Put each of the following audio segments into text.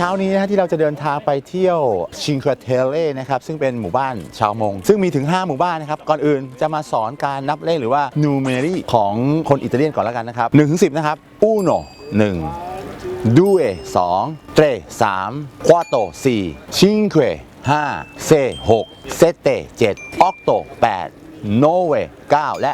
ช้านี้นะฮะที่เราจะเดินทางไปเที่ยวชิงค r เทเล่นะครับซึ่งเป็นหมู่บ้านชาวมง ซึ่งมีถึง 5 หมู่บ้านนะครับ ก่อนอื่นจะมาสอนการนับเลขหรือว่านูเมรีของคนอิตาเลียนก่อนแล้วกันนะครับ1ถึง10นะครับ uno 1 due 2 tre 3 quattro 4 cinque 5 sei 6 sette 7 otto 8 nove 9แปดโนเวเก้าและ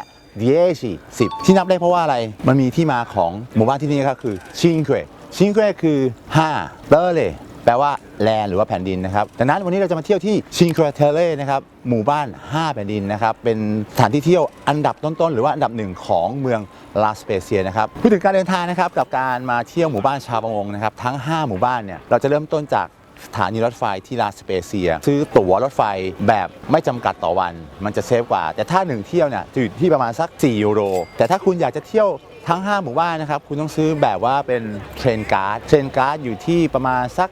10 10ที่นับเลขเพราะว่าอะไรมันมีที่มาของหมู่บ้านที่นี่ก็คือ cinque cinque คื ชิงเกคือ5 terre แปลว่าแลนหรือว่าแผ่นดินนะครับดังนั้นวันนี้เราจะมาเที่ยวที่ Cinque Terre นะครับหมู่บ้าน 5 แผ่นดินนะครับ เป็นสถานที่เที่ยวอันดับต้นๆ หรือว่าอันดับหนึ่งของเมืองลาสเปเซียนะครับพูดถึงการเดินทางนะครับกับการมาเที่ยวหมู่บ้านชาวประมงนะครับทั้ง 5 หมู่บ้านเนี่ยเราจะเริ่มต้นจากสถานีรถไฟที่ลาสเปเซีย ซื้อตั๋วรถไฟแบบไม่จำกัดต่อวัน มันจะเซฟกว่า แต่ถ้าหนึ่งเที่ยวเนี่ยจะอยู่ที่ประมาณสัก 4 ยูโร แต่ถ้าคุณอยากจะเที่ยว ทั้ง 5 หมู่บ้านนะครับ คุณต้องซื้อแบบว่าเป็นเทรนการ์ดเทรนการ์ดอยู่ที่ประมาณสัก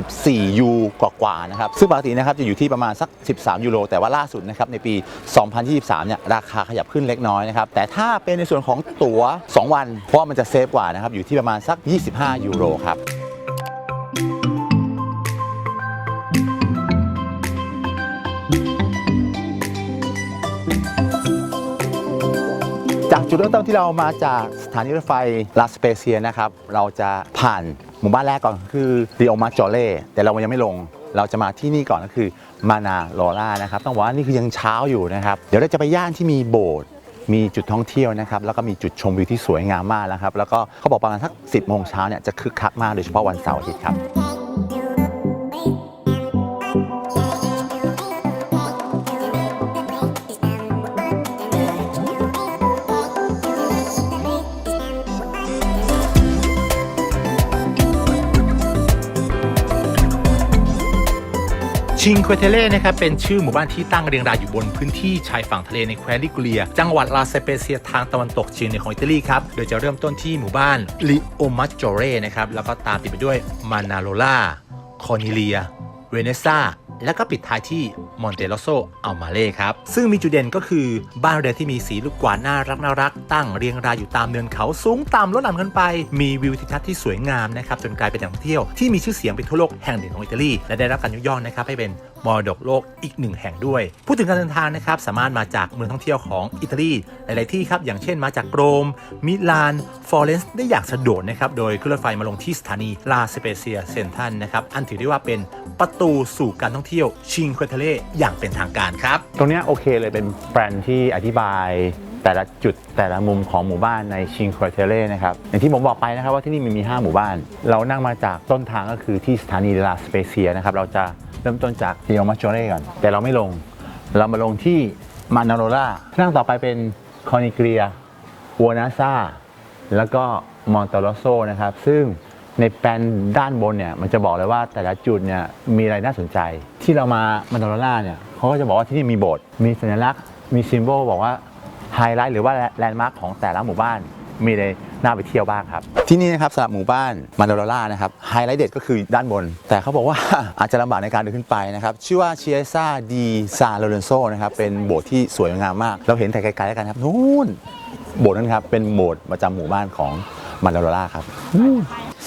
44 ยูกว่าๆนะครับ ซึ่งปกตินะครับจะอยู่ที่ประมาณสัก 13 ยูโร แต่ว่าล่าสุดนะครับในปี 2023 เนี่ยราคาขยับขึ้นเล็กน้อยนะครับ แต่ถ้าเป็นในส่วนของตั๋ว 2 วัน เพราะมันจะเซฟกว่านะครับ อยู่ที่ประมาณสัก 25 ยูโรครับ จุดเริ่มต้นที่เรามาจากสถานีรถไฟลาสเปเซียนะครับ เราจะผ่านหมู่บ้านแรกก่อนคือดิโอมาจอเล่แต่เรายังไม่ลง เราจะมาที่นี่ก่อนก็คือมานาโลล่านะครับต้องบอกว่านี่คือยังเช้าอยู่นะครับ เดี๋ยวเราจะไปย่านที่มีโบสถ์มีจุดท่องเที่ยวนะครับ แล้วก็มีจุดชมวิวที่สวยงามมากนะครับ แล้วก็เขาบอกประมาณสัก 10โมงเช้าเนี่ยจะคึกคักมากโดยเฉพาะวันเสาร์อาทิตย์ครับ ชิงควเทเล่นะครับเป็นชื่อหมู่บ้านที่ตั้งเรียงรายอยู่บนพื้นที่ชายฝั่งทะเลในแคว้นลิกูเรีย จังหวัดลาเซเปเซียทางตะวันตกเฉียงเหนือของอิตาลีครับ โดยจะเริ่มต้นที่หมู่บ้านลิโอมาจโจเรนะครับ แล้วก็ตามติดไปด้วยมานาโลล่าคอนิเลีย เวเนซ่า แล้วก็ปิดท้ายที่มอนเตโลโซอัลมาเล่ครับ ซึ่งมีจุดเด่นก็คือบ้านเรือนที่มีสีลูกกวาดน่ารักน่ารักตั้งเรียงรายอยู่ตามเนินเขาสูงต่ำลดหลั่นกันไป มีวิวทิวทัศน์ที่สวยงามนะครับจนกลายเป็นแหล่งท่องเที่ยวที่มีชื่อเสียงไปทั่วโลกแห่งหนึ่งของอิตาลีและได้รับการยกย่องนะครับให้เป็นมรดกโลกอีกหนึ่งแห่งด้วย พูดถึงการเดินทางนะครับสามารถมาจากเมืองท่องเที่ยวของอิตาลีหลาย ๆ ที่ครับอย่างเช่นมาจากโรม มิลาน ฟลอเรนซ์ได้อย่างสะดวกนะครับโดยขึ้นรถไฟมาลงที่สถานีลาสเปเซียเซนทันนะครับอันถือได้ว่าเป็นประตูสู่การท่องเที่ยวชิงควเทเล่อย่างเป็นทางการครับ ตรงนี้โอเคเลยเป็นแปลนด์ที่อธิบายแต่ละจุดแต่ละมุมของหมู่บ้านในชิงควเทเล่นะครับอย่างที่ผมบอกไปนะครับว่าที่นี่มันมี 5 หมู่บ้าน เรานั่งมาจากต้นทางก็คือที่สถานีลาสเปเซียนะครับเราจะเริ่มต้นจากเดียมาโจเล่ก่อน แต่เราไม่ลง เรามาลงที่มานาโรล่านั่งต่อไปเป็นคอนิเกรียวัวนาซาแล้วก็มอนตโลโซนะครับซึ่ง ในแปลนด้านบนเนี่ยมันจะบอกเลยว่าแต่ละจุดเนี่ยมีอะไรน่าสนใจ ที่เรามามานาโรล่าเนี่ยเขาก็จะบอกว่าที่นี่มีโบสถ์มีสัญลักษณ์มีซิมโบลบอกว่าไฮไลท์หรือว่าแลนด์มาร์คของแต่ละหมู่บ้านมีเลยน่าไปเที่ยวบ้างครับ ที่นี่นะครับสำหรับหมู่บ้านมานาโรล่านะครับไฮไลท์เด็ดก็คือด้านบน แต่เขาบอกว่าอาจจะลำบากในการเดินขึ้นไปนะครับ ชื่อว่าเชียซ่าดีซาโลเรนโซนะครับเป็นโบสถ์ที่สวยงามมาก เราเห็นแต่ไกลๆแล้วกันครับนู่นโบสถ์นั้นครับเป็นโบสถ์ประจำหมู่บ้านของมานาโรล่าครับ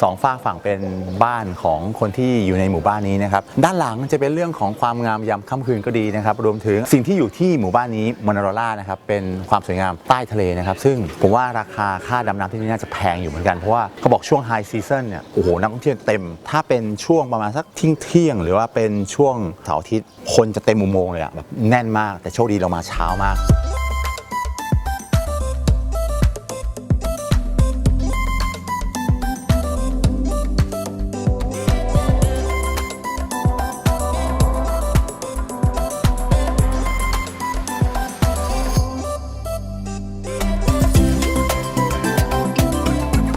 สองฝากฝั่งเป็นบ้านของคนที่อยู่ในหมู่บ้านนี้นะครับด้านหลังจะเป็นเรื่องของความงามยามค่ำคืนก็ดีนะครับรวมถึงสิ่งที่อยู่ที่หมู่บ้านนี้มอนารล่านะครับเป็นความสวยงามใต้ทะเลนะครับซึ่งผมว่าราคาค่าดำน้ำที่นี่น่าจะแพงอยู่เหมือนกันเพราะว่าเขาบอกช่วงไฮซีซันเนี่ยโอ้โหนักท่องเที่ยวเต็ม ถ้าเป็นช่วงประมาณสักเที่ยงเที่ยง หรือว่าเป็นช่วงเสาร์อาทิตย์คนจะเต็มอุโมงเลยอะแบบแน่นมากแต่โชคดีเรามาเช้ามาก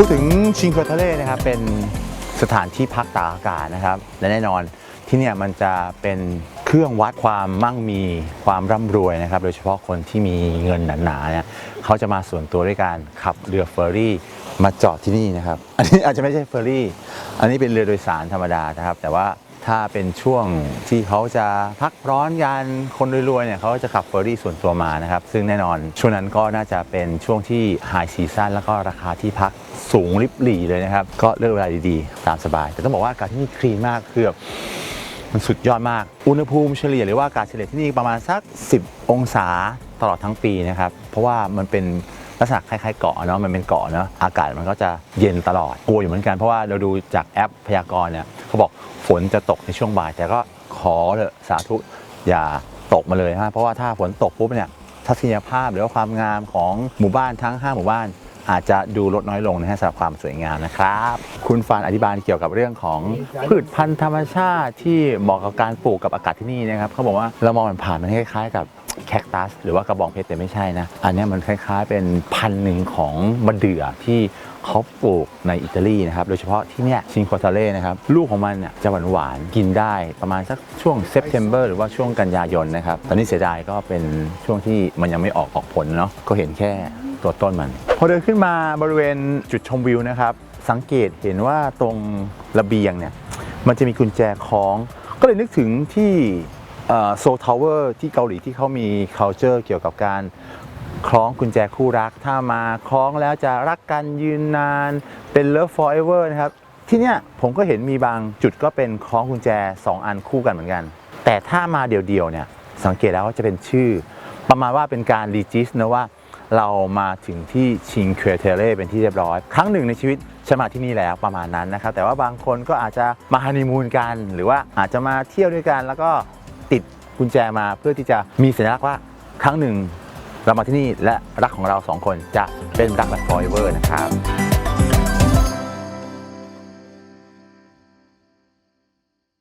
พูดถึงชิงควเทเล่นะครับเป็นสถานที่พักตากอากาศนะครับและแน่นอนที่เนี่ยมันจะเป็นเครื่องวัดความมั่งมีความร่ำรวยนะครับ โดยเฉพาะคนที่มีเงินหนาๆเนี่ยเขาจะมาส่วนตัวด้วยการขับเรือเฟอร์รี่มาจอดที่นี่นะครับ อันนี้อาจจะไม่ใช่เฟอร์รี่ อันนี้เป็นเรือโดยสารธรรมดานะครับ แต่ว่า ถ้าเป็นช่วงที่เขาจะพักร้อนกันคนรวยๆเนี่ยเขาจะขับเฟอร์รี่ส่วนตัวมานะครับ ซึ่งแน่นอน ช่วงนั้นก็น่าจะเป็นช่วงที่ไฮซีซั o นแล้วก็ราคาที่พักสูงริบหรี่เลยนะครับ ก็เลือกเวลาดีๆ ตามสบาย แต่ต้องบอกว่าอากาศที่นี่คลีนมากคือแบบมันสุดยอดมาก อุณหภูมิเฉลี่ยหรือว่าอากาศเฉลี่ยที่นี่ประมาณสัก 10 องศา ตลอดทั้งปีนะครับ เพราะว่ามันเป็นลักษณะคล้ายๆเกาะเนาะมันเป็นเกาะเนาะอากาศมันก็จะเย็นตลอดกลัวอยู่เหมือนกันเพราะว่าเราดูจากแอปพยากรณ์เนี่ยเขาบอกฝนจะตกในช่วงบ่าย แต่ก็ขอเถอะสาธุอย่าตกมาเลยฮะเพราะว่าถ้าฝนตกปุ๊บเนี่ยทัศนียภาพหรือว่าความงามของหมู่บ้านทั้ง 5 หมู่บ้าน อาจจะดูลดน้อยลงนะฮะสำหรับความสวยงามนะครับ คุณฟานอธิบายเกี่ยวกับเรื่องของพืชพันธุ์ธรรมชาติที่เหมาะกับการปลูกกับอากาศที่นี่นะครับเขาบอกว่าเรามองมันผ่านมันคล้ายๆกับแคคตัสหรือว่ากระบองเพชรแต่ไม่ใช่นะ อันเนี้ยมันคล้ายๆเป็นพันธุ์หนึ่งของมะเดื่อที่ เขาปลูกในอิตาลีนะครับโดยเฉพาะที่เนี่ยชิงโคตาเล่นะครับลูกของมันเนี่ยจะหวานๆกินได้ประมาณสักช่วงเซปเทมเบอร์หรือว่าช่วงกันยายนนะครับตอนนี้เสียดายก็เป็นช่วงที่มันยังไม่ออกออกผลเนาะก็เห็นแค่ตัวต้นมัน พอเดินขึ้นมาบริเวณจุดชมวิวนะครับ สังเกตเห็นว่าตรงระเบียงเนี่ยมันจะมีกุญแจคล้อง ก็เลยนึกถึงที่โซลทาวเวอร์ที่เกาหลีที่เขามี culture เกี่ยวกับการ คล้องกุญแจคู่รัก ถ้ามาคล้องแล้วจะรักกันยืนนานเป็น love forever นะครับ ที่เนี้ยผมก็เห็นมีบางจุดก็เป็นคล้องกุญแจ 2 อันคู่กันเหมือนกัน แต่ถ้ามาเดี่ยวๆเนี่ยสังเกตแล้วว่าจะเป็นชื่อ ประมาณว่าเป็นการรีจิสนะว่าเรามาถึงที่ชิงเควเทเล่เป็นที่เรียบร้อย ครั้งหนึ่งในชีวิตฉันมาที่นี่แล้วประมาณนั้นนะครับ แต่ว่าบางคนก็อาจจะมาฮันนีมูนกัน หรือว่าอาจจะมาเที่ยวด้วยกัน แล้วก็ติดกุญแจมาเพื่อที่จะมีสัญลักษณ์ว่าครั้งหนึ่ง เรามาที่นี่และรักของเราสองคนจะเป็นรักแบบ forever นะครับ